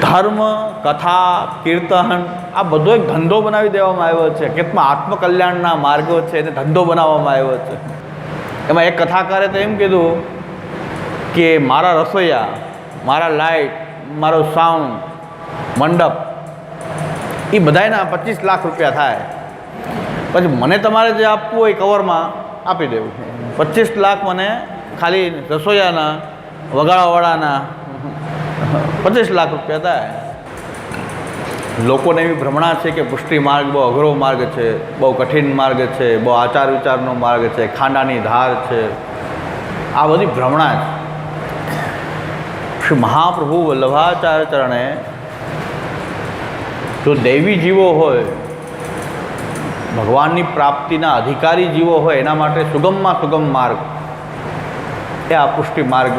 ધર્મ, કથા, કીર્તન, આ બધો એક ધંધો બનાવી દેવામાં આવ્યો છે. કેટલા આત્મકલ્યાણના માર્ગો છે, એને ધંધો બનાવવામાં આવ્યો છે. એમાં એક કથાકારે તો એમ કીધું કે મારા રસોઈયા, મારા લાઇટ મારો સાઉન્ડ મંડપ એ બધાયના પચીસ લાખ રૂપિયા થાય. પછી મને તમારે જે આપવું હોય કવરમાં આપી દેવું. પચીસ લાખ મને ખાલી રસોઈયાના વગાડાવાળાના પચીસ લાખ રૂપિયા થાય. લોકોને એવી ભ્રમણા છે કે પુષ્ટિ માર્ગ બહુ અઘરો માર્ગ છે, બહુ કઠિન માર્ગ છે, બહુ આચાર વિચારનો માર્ગ છે, ખાંડાની ધાર છે. આ બધી ભ્રમણા છે. શ્રી મહાપ્રભુ વલ્લભાચાર્ય ચરણે જો દૈવી જીવો હોય, ભગવાનની પ્રાપ્તિના અધિકારી જીવો હોય, એના માટે સુગમમાં સુગમ માર્ગ. એ આ પુષ્ટિ માર્ગ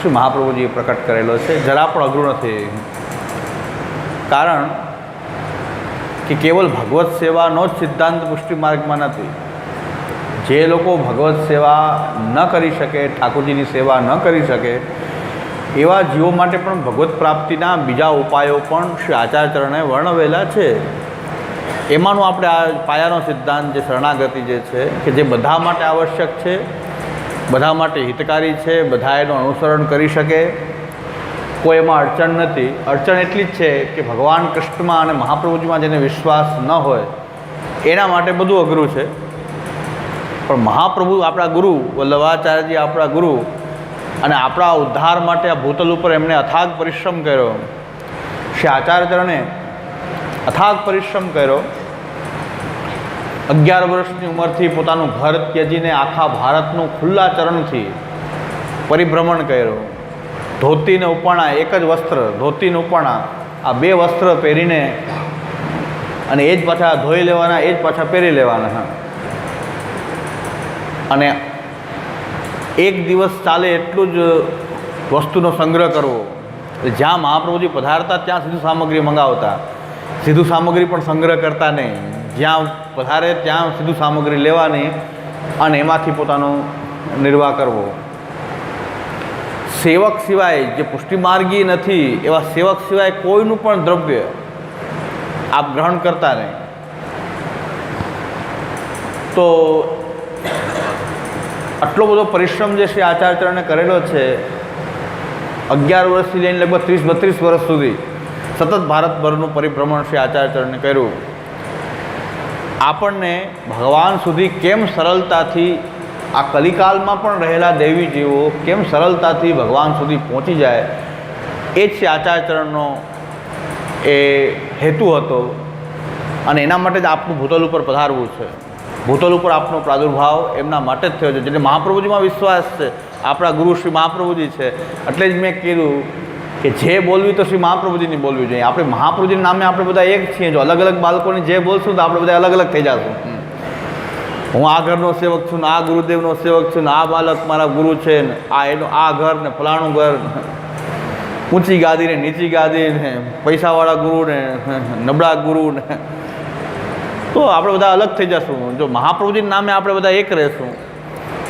શ્રી મહાપ્રભુજીએ પ્રકટ કરેલો છે. જરા પણ અઘરું નથી. કારણ કે કેવલ ભગવત સેવાનો જ સિદ્ધાંત પુષ્ટિ માર્ગમાં નથી. જે લોકો ભગવત સેવા ન કરી શકે, ઠાકોરજીની સેવા ન કરી શકે, એવા જીવો માટે પણ ભગવત પ્રાપ્તિના બીજા ઉપાયો પણ શ્રી આચાર્યચરણે વર્ણવેલા છે. એમાંનો આપણે આ પાયાનો સિદ્ધાંત, જે શરણાગતિ જે છે, કે જે બધા માટે આવશ્યક છે બધા માટે હિતકારી છે બધા એનું અનુસરણ કરી શકે. કોઈ એમાં અડચણ નથી. અડચણ એટલી જ છે કે ભગવાન કૃષ્ણમાં અને મહાપ્રભુજીમાં જેને વિશ્વાસ ન હોય, એના માટે બધું અઘરું છે. પણ મહાપ્રભુ આપણા ગુરુ, વલ્લભાચાર્યજી આપણા ગુરુ અને આપણા ઉદ્ધાર માટે આ ભૂતલ ઉપર એમણે અથાગ પરિશ્રમ કર્યો. શ્રી આચાર્યચરણે અથાગ પરિશ્રમ કર્યો. અગિયાર વર્ષની ઉંમરથી પોતાનું ઘર ત્યજીને આખા ભારતનું ખુલ્લા ચરણથી પરિભ્રમણ કર્યું. ધોતીને ઉપાણા એક જ વસ્ત્ર, ધોતીને ઉપાણા આ બે વસ્ત્ર પહેરીને અને એ જ પાછા ધોઈ લેવાના, એ જ પાછા પહેરી લેવાના. અને એક દિવસ ચાલે એટલું જ વસ્તુનો સંગ્રહ કરવો. જ્યાં મહાપ્રભુજી પધારતા ત્યાં સીધું સામગ્રી મંગાવતા. સીધું સામગ્રી પણ સંગ્રહ કરતા નહીં. જ્યાં પધારે ત્યાં સીધું સામગ્રી લેવાની અને એમાંથી પોતાનો નિર્વાહ કરવો. સેવક સિવાય જે પુષ્ટિમાર્ગી નથી, એવા સેવક સિવાય કોઈનું પણ દ્રવ્ય આપ ગ્રહણ કરતા નહીં. તો આટલો બધો પરિશ્રમ જે શ્રી આચાર્યચરણે કરેલો છે, અગિયાર વર્ષથી લઈને લગભગ ત્રીસ, બત્રીસ વર્ષ સુધી સતત ભારતભરનું પરિભ્રમણ શ્રી આચાર્યચરણે કર્યું. આપણને ભગવાન સુધી કેમ સરળતાથી આ કલિકાલમાં પણ રહેલા દેવી જીવો કેમ સરળતાથી ભગવાન સુધી પહોંચી જાય, એ જ આચાર્યચરણનો એ હેતુ હતો. અને એના માટે જ આપનું ભૂતલ ઉપર પધારવું છે. ભૂતલ ઉપર આપનો પ્રાદુર્ભાવ એમના માટે જ થયો છે. જેને મહાપ્રભુજીમાં વિશ્વાસ છે. આપણા ગુરુ શ્રી મહાપ્રભુજી છે. એટલે જ મેં કીધું કે જે બોલવી તો શ્રી મહાપ્રભુજીની બોલવી જોઈએ. આપણે મહાપ્રભુજીના નામે આપણે બધા એક છીએ. જો અલગ અલગ બાળકોને જે બોલશું તો આપણે બધા અલગ અલગ થઈ જશું. હું આ ઘરનો સેવક છું ને આ ગુરુદેવનો સેવક છું ને આ બાળક મારા ગુરુ છે ને આ એનું આ ઘર ને ફલાણું ઘર ઊંચી ગાદી ને નીચી ગાદી ને પૈસાવાળા ગુરુ ને નબળા ગુરુ ને તો આપણે બધા અલગ થઈ જશું. જો મહાપ્રભુજીના નામે આપણે બધા એક રહેશું,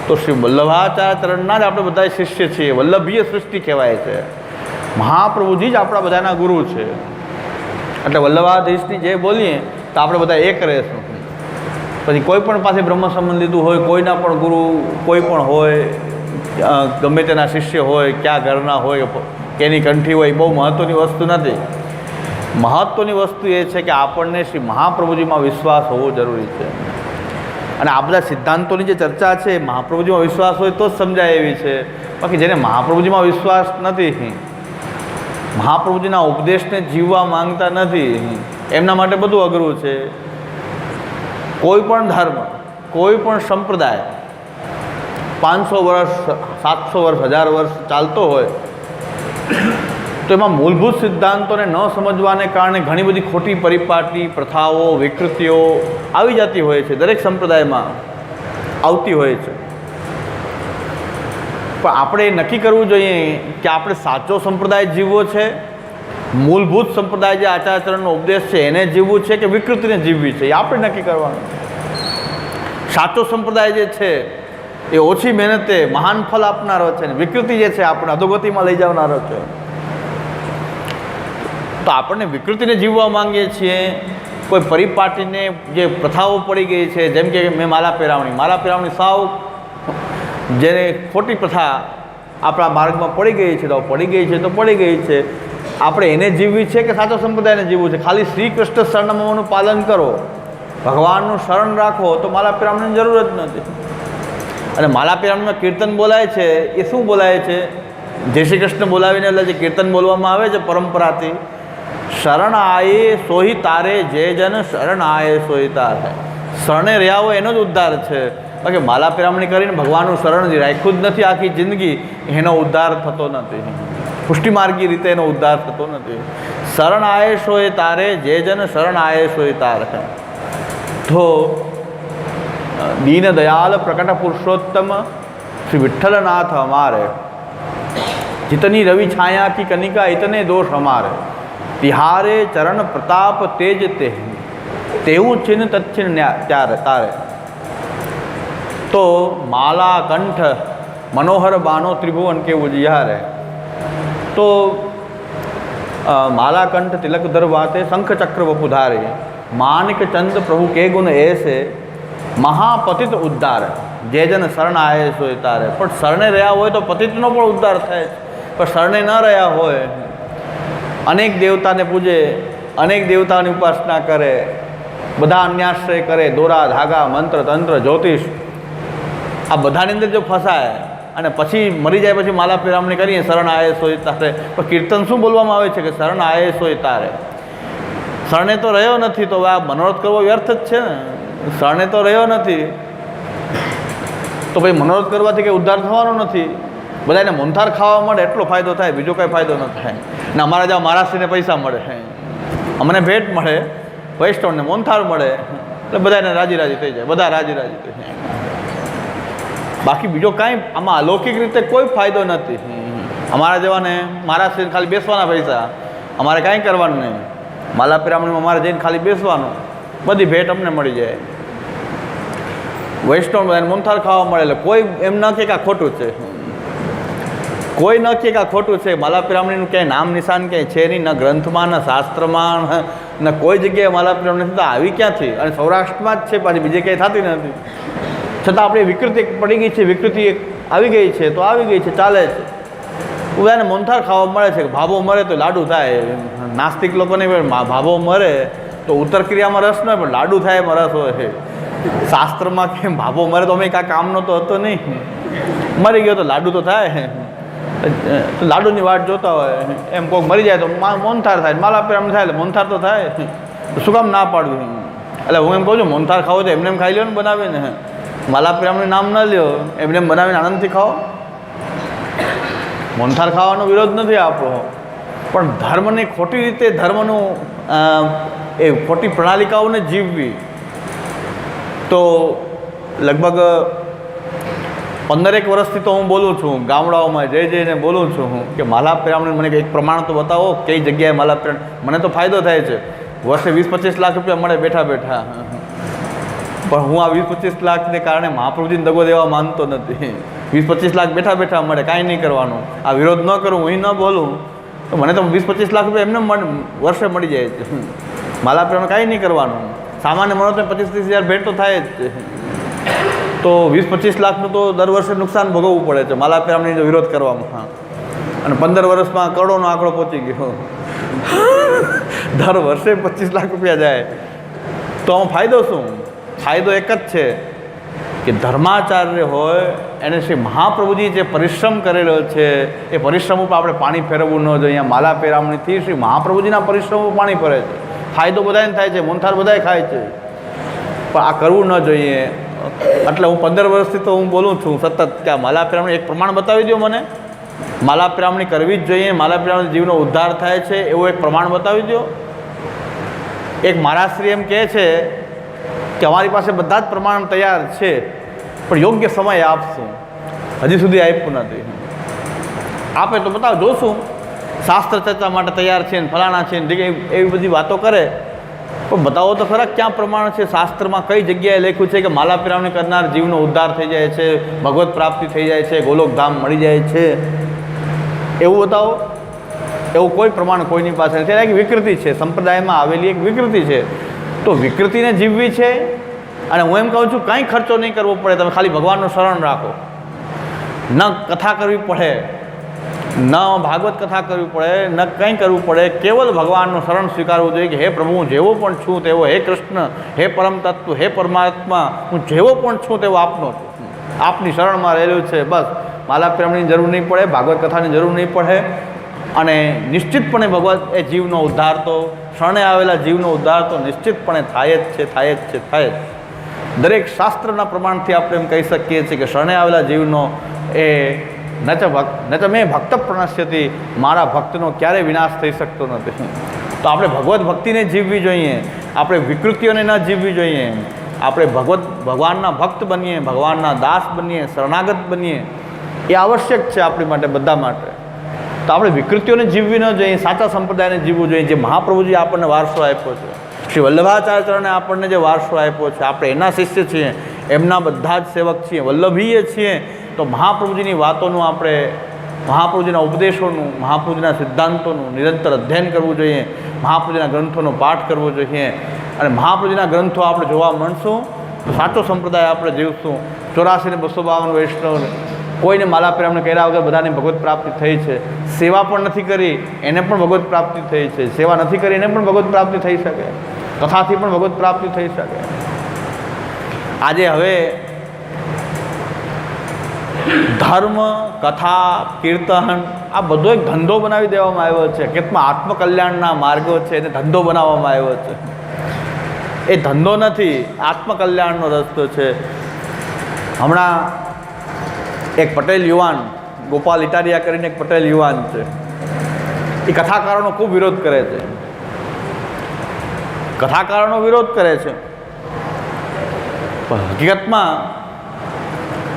તો શ્રી વલ્લભાચાર્ય ચરણના જ આપણે બધા શિષ્ય છીએ. વલ્લભીય સૃષ્ટિ કહેવાય છે. મહાપ્રભુજી જ આપણા બધાના ગુરુ છે. એટલે વલ્લભાધીશની જે બોલીએ, તો આપણે બધા એક રહેશું. પછી કોઈ પણ પાસે બ્રહ્મ સંબંધ લીધું હોય, કોઈના પણ ગુરુ, કોઈ પણ હોય ગમે તેના શિષ્ય હોય, ક્યાં ઘરના હોય, કેની કંઠી હોય બહુ મહત્ત્વની વસ્તુ નથી. મહત્ત્વની વસ્તુ એ છે કે આપણને શ્રી મહાપ્રભુજીમાં વિશ્વાસ હોવો જરૂરી છે. અને આ બધા સિદ્ધાંતોની જે ચર્ચા છે, મહાપ્રભુજીમાં વિશ્વાસ હોય તો જ સમજાય એવી છે. બાકી જેને મહાપ્રભુજીમાં વિશ્વાસ નથી મહાપ્રભુજીના ઉપદેશને જીવવા માંગતા નથી, એમના માટે બધું અઘરું છે. કોઈ પણ ધર્મ, કોઈ પણ સંપ્રદાય પાંચસો વર્ષ, સાતસો વર્ષ, હજાર વર્ષ ચાલતો હોય, તો એમાં મૂળભૂત સિદ્ધાંતોને ન સમજવાને કારણે ઘણી બધી ખોટી પરિપાટી, પ્રથાઓ, વિકૃતિઓ આવી જતી હોય છે, દરેક સંપ્રદાયમાં આવતી હોય છે. પણ આપણે નક્કી કરવું જોઈએ કે આપણે સાચો સંપ્રદાય જીવવો છે, મૂળભૂત સંપ્રદાય જે આચારાચરણનો ઉપદેશ છે, એને જીવવું છે કે વિકૃતિને જીવવી છે, એ આપણે નક્કી કરવાનું. સાચો સંપ્રદાય જે છે, એ ઓછી મહેનતે મહાન ફલ આપનારો છે ને વિકૃતિ જે છે, આપણે અધોગતિમાં લઈ જનારો છે. તો આપણને વિકૃતિને જીવવા માંગીએ છીએ, કોઈ પરિપાટીને જે પ્રથાઓ પડી ગઈ છે, જેમ કે મેં માલા પહેરાવણી માલા પહેરાવણી સાવ જેને ખોટી પ્રથા આપણા માર્ગમાં પડી ગઈ છે, તો પડી ગઈ છે, તો પડી ગઈ છે. આપણે એને જીવવી છે કે સાચો સંપ્રદાયને જીવવું છે? ખાલી શ્રી કૃષ્ણ શરણમનું પાલન કરો. ભગવાનનું શરણ રાખો તો માલા પિરામણની જરૂર જ નથી. અને માલા પિરામણમાં કીર્તન બોલાય છે, એ શું બોલાય છે? જય શ્રી કૃષ્ણ બોલાવીને એટલે જે કીર્તન બોલવામાં આવે છે પરંપરાથી, શરણ આયે સોહી તારે, જય જન શરણ આયે સોહી તારે. શરણે રહ્યા હોય એનો જ ઉદ્ધાર છે. બાકી માલા પિરામણી કરીને ભગવાનનું શરણ જે રાખ્યું જ નથી આખી જિંદગી. એનો ઉદ્ધાર થતો નથી. પુષ્ટિમાર્ગી રીતે એનો ઉદ્ધાર થતો નથી. શરણ આયેશ હોય તારે, જે જન શરણ આયેશ હોય તારે. તો દીન દયાલ પ્રકટ પુરુષોત્તમ શ્રી વિઠ્ઠલનાથ અમારે. જીતની રવિ છાયા કી કનિકા ઇતને દોષ અમારે. તિહારે ચરણ પ્રતાપ તેજ તે. તેવું છિન તચ્છિન ત્યારે તારે. તો માલા કંઠ મનોહર બાનો ત્રિભુવન કેવું જયારે તો માલા કંઠ તિલક દરવાતે શંખ ચક્ર વપુધારે માનિક ચંદ પ્રભુ કે ગુણ એસે મહાપતિત ઉદ્ધાર, જે જેને શરણ આયે સોય તારે. પણ શરણે રહ્યા હોય તો પતિતનો પણ ઉદ્ધાર થાય પણ શરણે ન રહ્યા હોય, અનેક દેવતાને પૂજે, અનેક દેવતાની ઉપાસના કરે, બધા અન્યાશ્રય કરે, દોરા, ધાગા, મંત્ર, તંત્ર, જ્યોતિષ આ બધાની અંદર જો ફસાય અને પછી મરી જાય પછી માલા પિરામણી કરીએ, શરણ આયે સોય તારે. પણ કીર્તન શું બોલવામાં આવે છે કે શરણ આયે સોય તારે? શરણે તો રહ્યો નથી, તો આ મનોરથ કરવો વ્યર્થ જ છે ને? શરણે તો રહ્યો નથી. તો ભાઈ મનોરથ કરવાથી કંઈ ઉદ્ધાર થવાનો નથી. બધાને મોંથાર ખાવા મળે, એટલો ફાયદો થાય, બીજો કાંઈ ફાયદો ન થાય. ને અમારા જ્યાં મહારાષ્ટ્રીને પૈસા મળે. અમને ભેટ મળે, વૈષ્ણવને મોંથાર મળે. એટલે બધાને રાજી રાજી થઈ જાય, બધા રાજી રાજી થઈ જાય. બાકી બીજો કાંઈ આમાં અલૌકિક રીતે કોઈ ફાયદો નથી. અમારા જેવાને મારા જઈને ખાલી બેસવાના પૈસા. અમારે કાંઈ કરવાનું નહીં. માલા પિરામણીમાં અમારે જઈને ખાલી બેસવાનું. બધી ભેટ અમને મળી જાય. વૈષ્ણવ એને મુંથાર ખાવા મળે એટલે કોઈ એમ ન કે આ ખોટું છે. કોઈ ન કે આ ખોટું છે. માલા પિરામણીનું ક્યાંય નામ નિશાન ક્યાંય છે નહીં, ન ગ્રંથમાં, ન શાસ્ત્રમાં, ન કોઈ જગ્યાએ માલા પિરામણી આવી ક્યાંથી? અને સૌરાષ્ટ્રમાં જ છે, પાછી બીજે ક્યાંય થતી નથી. છતાં આપણી વિકૃતિ પડી ગઈ છે, વિકૃતિ એક આવી ગઈ છે, તો આવી ગઈ છે, ચાલે છે. બધાને મોંથાર ખાવા મળે છે ભાભો મરે તો લાડુ થાય. નાસ્તિક લોકોને પણ ભાભો મરે તો ઉત્તર ક્રિયામાં રસ ન હોય, પણ લાડુ થાય એમાં રસ હોય. છે શાસ્ત્રમાં કેમ ભાભો મરે તો અમે કાંઈ કામનો તો હતો નહીં. મરી ગયો તો લાડુ તો થાય. લાડુની વાટ જોતા હોય. એમ કોઈક મરી જાય તો મોનથાર થાય. માલા પેરામ થાય એટલે મોનથાર તો થાય. શું કામ ના પાડવું? એટલે હું એમ કહું છું મોનથાર ખાવો તો એમને એમ ખાઈ લો ને બનાવીને. માલા પેરામનું નામ ન લ્યો. એમને એમ બનાવીને આનંદથી ખાઓ. મોનથાર ખાવાનો વિરોધ નથી આપણો પણ ધર્મને ખોટી રીતે ધર્મનું એ ખોટી પ્રણાલિકાઓને જીવવી, તો લગભગ પંદરેક વર્ષથી તો હું બોલું છું, ગામડાઓમાં જઈ જઈને બોલું છું હું કે માલા પેરામણી મને એક પ્રમાણ તો બતાવો, કઈ જગ્યાએ માલાપિરામ મને તો ફાયદો થાય છે. વર્ષે વીસ પચીસ લાખ રૂપિયા મળે બેઠા બેઠા. પણ હું આ વીસ પચીસ લાખને કારણે મહાપ્રભુજીને દગો દેવા માનતો નથી. વીસ પચીસ લાખ બેઠા બેઠા મળે, કાંઈ નહીં કરવાનું. આ વિરોધ ન કરું, હું ન બોલું, તો મને તો વીસ પચીસ લાખ રૂપિયા એમને વર્ષે મળી જાય છે. માલા કાંઈ નહીં કરવાનું. સામાન્ય મનો તો પચીસ ત્રીસ હજાર ભેટ તો થાય જ છે. તો વીસ પચીસ લાખનું તો દર વર્ષે નુકસાન ભોગવવું પડે છે માલા વિરોધ કરવામાં. અને પંદર વર્ષમાં કરોડોનો આંકડો પહોંચી ગયો. દર વર્ષે પચીસ લાખ રૂપિયા જાય. તો આમાં ફાયદો શું? ફાયદો એક જ છે કે ધર્માચાર્ય હોય, એને શ્રી મહાપ્રભુજી જે પરિશ્રમ કરેલો છે, એ પરિશ્રમ ઉપર આપણે પાણી ફેરવવું ન જોઈએ. અહીંયા માલા પેરામણીથી શ્રી મહાપ્રભુજીના પરિશ્રમ ઉપર પાણી ફરે છે. ફાયદો બધાને થાય છે મોનથાર બધાય ખાય છે. પણ આ કરવું ન જોઈએ. એટલે હું પંદર વર્ષથી તો હું બોલું છું, સતત કે આ માલા પિરામણી એક પ્રમાણ બતાવી દો મને. માલા પિરામણી કરવી જ જોઈએ, માલા પિરામણી જીવનો ઉદ્ધાર થાય છે, એવું એક પ્રમાણ બતાવી દો એક મહારાષ્ટ્રી એમ કહે છે કે અમારી પાસે બધા જ પ્રમાણ તૈયાર છે, પણ યોગ્ય સમય આપશું. હજી સુધી આપ્યું નથી. આપે તો બતાવો, જોશું. શાસ્ત્ર ચર્ચા માટે તૈયાર છે ને ફલાણા છે ને એવી બધી વાતો કરે. પણ બતાવો તો ખરા ક્યાં પ્રમાણ છે? શાસ્ત્રમાં કઈ જગ્યાએ લખ્યું છે કે માલા પિરામણી કરનાર જીવનો ઉદ્ધાર થઈ જાય છે, ભગવત પ્રાપ્તિ થઈ જાય છે ગોલોકધામ મળી જાય છે? એવું બતાવો. એવું કોઈ પ્રમાણ કોઈની પાસે નથી. એક વિકૃતિ છે. સંપ્રદાયમાં આવેલી એક વિકૃતિ છે. તો વિકૃતિને જીવવી છે અને હું એમ કહું છું, કાંઈ ખર્ચો નહીં કરવો પડે, તમે ખાલી ભગવાનનું શરણ રાખો. ન કથા કરવી પડે, ન ભાગવત કથા કરવી પડે, ન કંઈ કરવું પડે, કેવલ ભગવાનનું શરણ સ્વીકારવું જોઈએ કે, હે પ્રભુ, હું જેવો પણ છું તેવો, હે કૃષ્ણ, હે પરમ તત્વ, હે પરમાત્મા, હું જેવો પણ છું તેવો આપનો છું. આપની શરણમાં રહેલું છે, બસ. માલા પ્રેમની જરૂર નહીં પડે, ભાગવત કથાની જરૂર નહીં પડે અને નિશ્ચિતપણે ભગવત એ જીવનો ઉદ્ધાર તો શરણે આવેલા જીવનો ઉદ્ધાર તો નિશ્ચિતપણે થાય જ છે, થાય જ છે, થાય જ દરેક શાસ્ત્રના પ્રમાણથી આપણે એમ કહી શકીએ છીએ કે શરણે આવેલા જીવનો એ ન તો ભક્ત ન તો મેં ભક્ત પ્રણશ્યથી મારા ભક્તનો ક્યારેય વિનાશ થઈ શકતો નથી. તો આપણે ભગવત ભક્તિને જીવવી જોઈએ, આપણે વિકૃતિઓને ન જીવવી જોઈએ, આપણે ભગવત, ભગવાનના ભક્ત બનીએ, ભગવાનના દાસ બનીએ, શરણાગત બનીએ, એ આવશ્યક છે આપણી માટે, બધા માટે. તો આપણે વિકૃતિઓને જીવવી ન જોઈએ, સાચા સંપ્રદાયને જીવવું જોઈએ. જે મહાપ્રભુજી આપણને વારસો આપ્યો છે, શ્રી વલ્લભાચાર્યને આપણને જે વારસો આપ્યો છે, આપણે એના શિષ્ય છીએ, એમના બધા જ સેવક છીએ વલ્લભીએ છીએ, તો મહાપ્રભુજીની વાતોનું આપણે, મહાપ્રભુજીના ઉપદેશોનું, મહાપ્રભુજીના સિદ્ધાંતોનું નિરંતર અધ્યયન કરવું જોઈએ, મહાપ્રભુજીના ગ્રંથોનો પાઠ કરવો જોઈએ. અને મહાપ્રભુજીના ગ્રંથો આપણે જોવા મળશું સાચો સંપ્રદાય આપણે જીવશું. ચોરાસી ને બસો બાવન વૈષ્ણવ કોઈને માલા પ્રેમને કર્યા વગર બધાને ભગવત પ્રાપ્તિ થઈ છે. સેવા પણ નથી કરી, એને પણ ભગવત પ્રાપ્તિ થઈ છે. સેવા નથી કરી, એને પણ ભગવત પ્રાપ્તિ થઈ શકે. કથાથી પણ ભગવત પ્રાપ્તિ થઈ શકે. આજે હવે ધર્મ, કથા, કીર્તન આ બધો એક ધંધો બનાવી દેવામાં આવ્યો છે. કેટલા આત્મકલ્યાણના માર્ગો છે, એને ધંધો બનાવવામાં આવ્યો છે. એ ધંધો નથી, આત્મકલ્યાણનો રસ્તો છે. હમણાં એક પટેલ યુવાન, ગોપાલ ઇટારિયા કરીને એક પટેલ યુવાન છે. એ કથાકારોનો ખૂબ વિરોધ કરે છે. કથાકારોનો વિરોધ કરે છે. પણ હકીકતમાં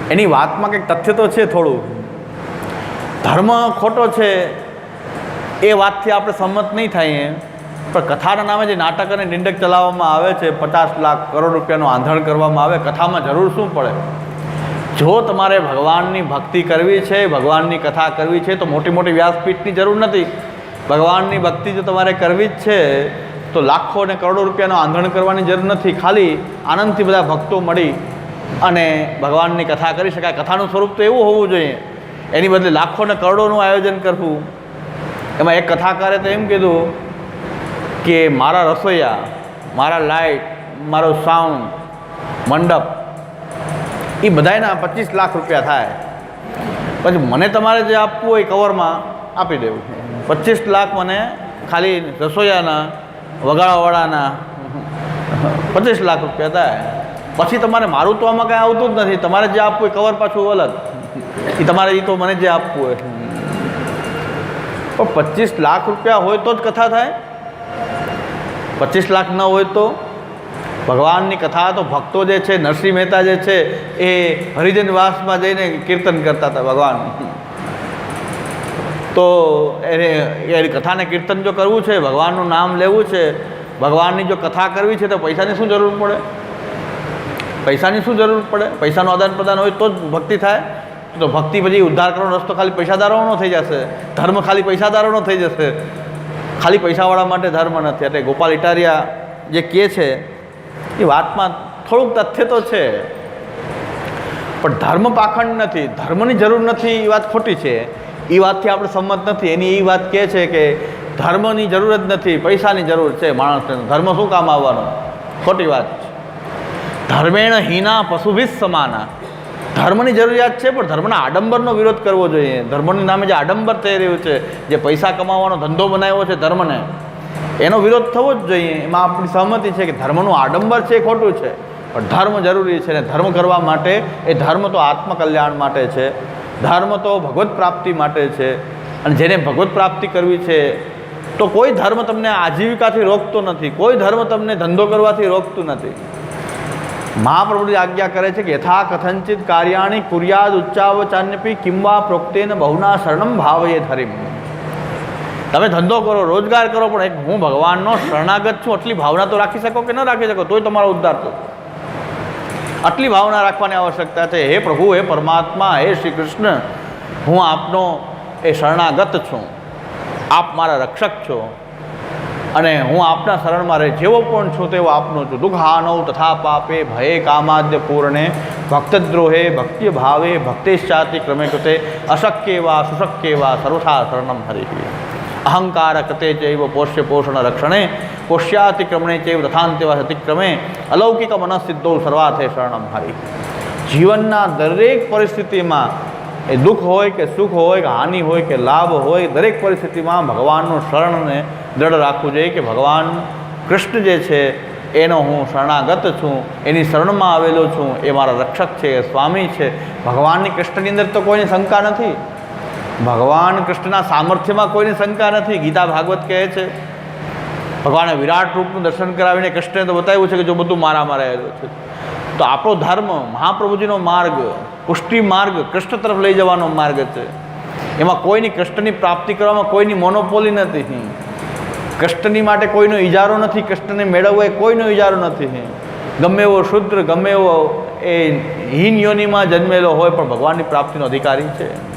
એની વાતમાં કંઈક તથ્ય તો છે થોડું. ધર્મ ખોટો છે એ વાતથી આપણે સંમત નહીં થઈએ. પણ કથાના નામે જે નાટક અને નિંડક ચલાવવામાં આવે છે, પચાસ લાખ કરોડ રૂપિયાનું આંધણ કરવામાં આવે, કથામાં જરૂર શું પડે? જો તમારે ભગવાનની ભક્તિ કરવી છે, ભગવાનની કથા કરવી છે, તો મોટી મોટી વ્યાસપીઠની જરૂર નથી. ભગવાનની ભક્તિ જો તમારે કરવી જ છે, તો લાખો અને કરોડો રૂપિયાનું આંધણ કરવાની જરૂર નથી. ખાલી આનંદથી બધા ભક્તો મળી અને ભગવાનની કથા કરી શકાય. કથાનું સ્વરૂપ તો એવું હોવું જોઈએ. એની બદલે લાખો અને કરોડોનું આયોજન કરવું. એમાં એક કથાકારે તો એમ કીધું કે, મારા રસોઈયા, મારા લાઇટ મારો સાઉન્ડ, મંડપ એ બધાયના પચીસ લાખ રૂપિયા થાય. પછી મને તમારે જે આપવું હોય કવરમાં આપી દેવું. પચીસ લાખ મને ખાલી રસોઈયાના વગાડાવાળાના પચીસ લાખ રૂપિયા થાય. પછી તમારે મારું તો આમાં કાંઈ આવતું જ નથી. તમારે જે આપવું હોય કવર પાછું અલગ. એ તમારે એ તો મને જે આપવું હોય. પણ પચીસ લાખ રૂપિયા હોય તો જ કથા થાય. પચીસ લાખ ન હોય તો ભગવાનની કથા તો ભક્તો જે છે, નરસિંહ મહેતા જે છે, એ હરિજનવાસમાં જઈને કીર્તન કરતા હતા ભગવાન. તો એને, એની કથાને કીર્તન જો કરવું છે, ભગવાનનું નામ લેવું છે, ભગવાનની જો કથા કરવી છે, તો પૈસાની શું જરૂર પડે? પૈસાની શું જરૂર પડે? પૈસાનું આદાન પ્રદાન હોય તો જ ભક્તિ થાય. તો ભક્તિ પછી ઉદ્ધાર કરવાનો રસ્તો ખાલી પૈસાદારોનો થઈ જશે. ધર્મ ખાલી પૈસાદારોનો થઈ જશે. ખાલી પૈસાવાળા માટે ધર્મ નથી. એટલે ગોપાલ ઇટારિયા જે કહે છે એ વાતમાં થોડુંક તથ્ય તો છે. પણ ધર્મ પાખંડ નથી. ધર્મની જરૂર નથી એ વાત ખોટી છે. એ વાતથી આપણે સંમત નથી. એની એ વાત કહે છે કે ધર્મની જરૂર જ નથી, પૈસાની જરૂર છે માણસને. ધર્મ શું કામ આવવાનો? ખોટી વાત છે. ધર્મેણ હિના પશુભિત સમાના. ધર્મની જરૂરિયાત છે, પણ ધર્મના આડંબરનો વિરોધ કરવો જોઈએ. ધર્મની નામે જે આડંબર થઈ રહ્યું છે, જે પૈસા કમાવાનો ધંધો બનાવ્યો છે ધર્મને એનો વિરોધ થવો જ જોઈએ. એમાં આપણી સહમતિ છે કે ધર્મનું આડંબર છે એ ખોટું છે. પણ ધર્મ જરૂરી છે ને ધર્મ કરવા માટે એ ધર્મ તો આત્મકલ્યાણ માટે છે. ધર્મ તો ભગવત પ્રાપ્તિ માટે છે. અને જેને ભગવત પ્રાપ્તિ કરવી છે, તો કોઈ ધર્મ તમને આજીવિકાથી રોકતો નથી. કોઈ ધર્મ તમને ધંધો કરવાથી રોકતું નથી. મહાપ્રભુની આજ્ઞા કરે છે કે યથા કથંચિત કાર્યાણી કુર્યાદ ઉચ્ચાવચાન્યપી કિંવા પ્રોક્તેન બહુના શરણમ ભાવયે ધરીમ. તમે ધંધો કરો, રોજગાર કરો, પણ એક હું ભગવાનનો શરણાગત છું, આટલી ભાવના તો રાખી શકો કે ન રાખી શકો, તોય તમારો ઉદ્ધાર થશે આટલી ભાવના રાખવાની આવશ્યકતા છે. હે પ્રભુ, હે પરમાત્મા, હે શ્રી કૃષ્ણ હું આપનો એ શરણાગત છું. આપ મારા રક્ષક છો. અને હું આપના શરણમાં રહે, જેવો પણ છું તેવો આપનો છું. દુઃખાનવ તથા પાપે ભયે કામાદ્ય પૂર્ણે ભક્તદ્રોહે ભક્તિ ભાવે ભક્તિશ્ચાતિ ક્રમે કૃતે, અશક્ય વા, સુશક્ય વા, સર્વથા શરણમ હરિ. ચૈવ પોષ્ય પોષણ રક્ષણે, પોષ્યાતિક્રમણે ચૈવ તથાંત્યવા અતિક્રમે, અલૌકિક મનસિદ્ધો સર્વાથે શરણમ હરી. જીવનના દરેક પરિસ્થિતિમાં એ દુઃખ હોય કે સુખ હોય કે હાનિ હોય કે લાભ હોય, દરેક પરિસ્થિતિમાં ભગવાનનું શરણને દ્રઢ રાખવું જોઈએ કે ભગવાન કૃષ્ણ જે છે, એનો હું શરણાગત છું, એની શરણમાં આવેલો છું, એ મારા રક્ષક છે, એ સ્વામી છે. ભગવાનની કૃષ્ણની અંદર તો કોઈની શંકા નથી. ભગવાન કૃષ્ણના સામર્થ્યમાં કોઈની શંકા નથી. ગીતા ભાગવત કહે છે, ભગવાને વિરાટ રૂપનું દર્શન કરાવીને કૃષ્ણે તો બતાવ્યું છે કે જો બધું મારામાં રહેલું છે. તો આપણો ધર્મ મહાપ્રભુજીનો માર્ગ, પુષ્ટિ માર્ગ કૃષ્ણ તરફ લઈ જવાનો માર્ગ છે. એમાં કોઈની કૃષ્ણની પ્રાપ્તિ કરવામાં કોઈની મોનોપોલી નથી. કૃષ્ણની માટે કોઈનો ઇજારો નથી, કૃષ્ણને મેળવવો એ કોઈનો ઇજારો નથી. ગમે એવો શુદ્ર, ગમે એવો એ હીન યોનિમાં જન્મેલો હોય પણ ભગવાનની પ્રાપ્તિનો અધિકારી છે.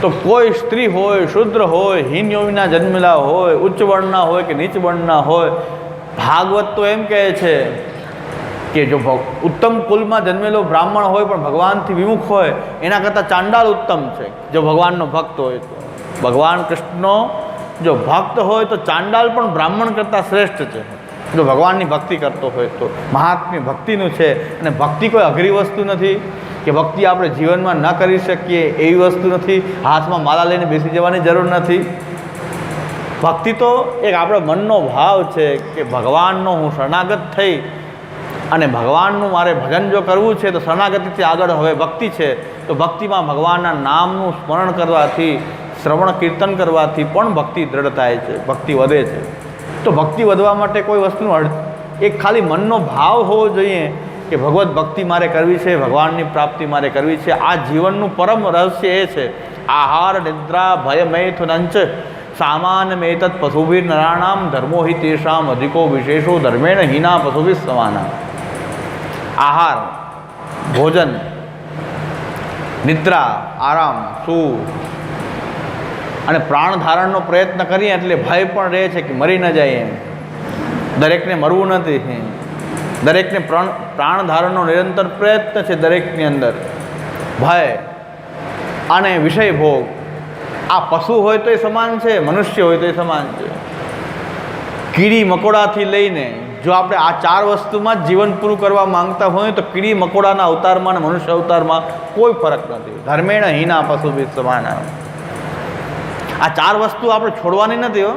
તો કોઈ સ્ત્રી હોય, શુદ્ર હોય હીન યોનિના જન્મેલા હોય, ઉચ્ચ વર્ણના હોય કે નીચ વર્ણના હોય, ભાગવત તો એમ કહે છે કે જો ઉત્તમ કુલમાં જન્મેલો બ્રાહ્મણ હોય પણ ભગવાનથી વિમુખ હોય, એના કરતાં ચાંડાલ ઉત્તમ છે, જો ભગવાનનો ભક્ત હોય તો. ભગવાન કૃષ્ણનો જો ભક્ત હોય તો ચાંડાલ પણ બ્રાહ્મણ કરતાં શ્રેષ્ઠ છે. જો ભગવાનની ભક્તિ કરતો હોય તો મહાત્મ્ય ભક્તિનું છે અને ભક્તિ કોઈ અઘરી વસ્તુ નથી. કે ભક્તિ આપણે જીવનમાં ન કરી શકીએ એવી વસ્તુ નથી. હાથમાં માલા લઈને બેસી જવાની જરૂર નથી. ભક્તિ તો એક આપણો મનનો ભાવ છે કે ભગવાનનો હું શરણાગત થઈ અને ભગવાનનું મારે ભજન જો કરવું છે તો શરણાગતિથી આગળ હવે ભક્તિ છે. તો ભક્તિમાં ભગવાનના નામનું સ્મરણ કરવાથી, શ્રવણ કીર્તન કરવાથી પણ ભક્તિ દ્રઢ થાય છે, ભક્તિ વધે છે. તો ભક્તિ વધવા માટે કોઈ વસ્તુનું એક ખાલી મનનો ભાવ હોવો જોઈએ. કે ભગવત ભક્તિ મારે કરવી છે, ભગવાનની પ્રાપ્તિ મારે કરવી છે. આ જીવનનું પરમ રહસ્ય એ છે. આહાર, નિદ્રા, ભય મૈથુનંચ સામાન, મેતત, પશુભીર, નરાણામ, ધર્મો હિ તેષામ, અધિકો, વિશેષો, ધર્મેણ, હિના, પશુભી, સમાના. આહાર, ભોજન, નિદ્રા, આરામ શું અને પ્રાણ ધારણનો પ્રયત્ન કરીએ એટલે ભય પણ રહે છે કે મરી ન જાય એમ. દરેકને મરવું નથી દરેકને પ્રાણ પ્રાણધારણનો નિરંતર પ્રયત્ન છે દરેકની અંદર. ભય અને વિષય ભોગ. આ પશુ હોય તો એ સમાન છે, મનુષ્ય હોય તો એ સમાન છે. કીડી મકોડાથી લઈને જો આપણે આ ચાર વસ્તુમાં જ જીવન પૂરું કરવા માંગતા હોય તો કીડી મકોડાના અવતારમાં અને મનુષ્ય અવતારમાં કોઈ ફરક નથી. ધર્મેણ હિના પશુ સમાન. આ ચાર વસ્તુ આપણે છોડવાની નથી હો.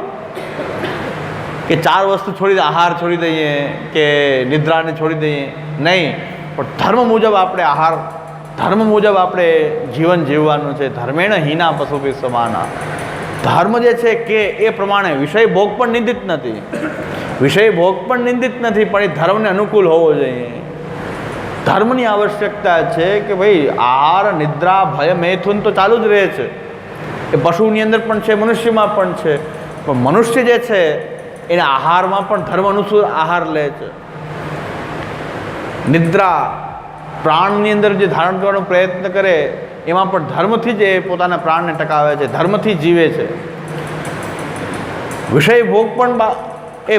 કે ચાર વસ્તુ છોડી દે, આહાર છોડી દઈએ, કે નિદ્રાને છોડી દઈએ. નહીં, પણ ધર્મ મુજબ આપણે આહાર, ધર્મ મુજબ આપણે જીવન જીવવાનું છે. ધર્મેણ હિના પશુભી સમાના. ધર્મ જે છે કે એ પ્રમાણે વિષય ભોગ પણ નિંદિત નથી. વિષય ભોગ પણ નિંદિત નથી, પણ એ ધર્મને અનુકૂળ હોવો જોઈએ. ધર્મની આવશ્યકતા છે કે ભાઈ, આહાર, નિદ્રા, ભય, મૈથુન તો ચાલુ જ રહે છે. એ પશુની અંદર પણ છે, મનુષ્યમાં પણ છે. પણ મનુષ્ય જે છે એના આહારમાં પણ ધર્મ અનુસાર આહાર લે છે. નિદ્રા પ્રાણની અંદર જે ધારણ કરવાનો પ્રયત્ન કરે, એમાં પણ ધર્મથી જ એ પોતાના પ્રાણને ટકાવે છે, ધર્મથી જીવે છે. વિષય ભોગ પણ એ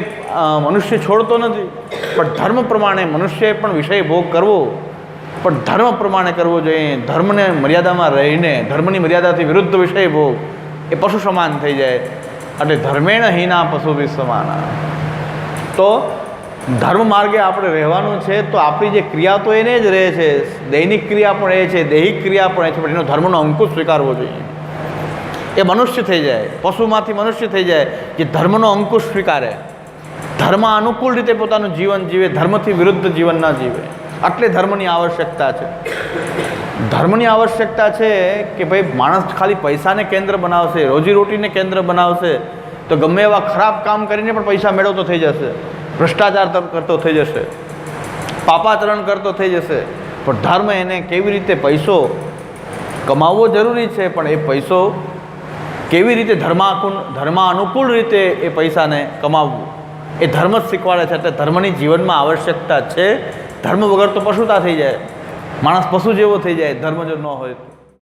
મનુષ્ય છોડતો નથી. પણ ધર્મ પ્રમાણે મનુષ્યએ પણ વિષય ભોગ કરવો. પણ ધર્મ પ્રમાણે કરવો જોઈએ. ધર્મને મર્યાદામાં રહીને, ધર્મની મર્યાદાથી વિરુદ્ધ વિષય ભોગ. એ પશુ સમાન થઈ જાય. એટલે ધર્મેણ હિના પશુ વિશ્વમાના. તો ધર્મ માર્ગે આપણે રહેવાનું છે, તો આપણી જે ક્રિયા તો એને જ રહે છે. દૈનિક ક્રિયા પણ એ છે, દૈહિક ક્રિયા પણ એ છે, પણ એનો ધર્મનો અંકુશ સ્વીકારવો જોઈએ. એ મનુષ્ય થઈ જાય, પશુમાંથી મનુષ્ય થઈ જાય, જે ધર્મનો અંકુશ સ્વીકારે. ધર્મ અનુકૂળ રીતે પોતાનું જીવન જીવે, ધર્મથી વિરુદ્ધ જીવન ન જીવે. આટલે ધર્મની આવશ્યકતા છે. ધર્મની આવશ્યકતા છે કે ભાઈ માણસ ખાલી પૈસાને કેન્દ્ર બનાવશે રોજીરોટીને કેન્દ્ર બનાવશે, તો ગમે એવા ખરાબ કામ કરીને પણ પૈસા મેળવતો થઈ જશે, ભ્રષ્ટાચાર કરતો થઈ જશે, પાપાચરણ કરતો થઈ જશે. પણ ધર્મ એને કેવી રીતે પૈસો કમાવવો જરૂરી છે, પણ એ પૈસો કેવી રીતે ધર્માકુન, ધર્માનુકૂળ રીતે એ પૈસાને કમાવવું? એ ધર્મ જ શીખવાડે છે, એટલે ધર્મની જીવનમાં આવશ્યકતા છે. ધર્મ વગર તો પશુતા થઈ જાય. માણસ પશુ જેવો થઈ જાય ધર્મ જો ન હોય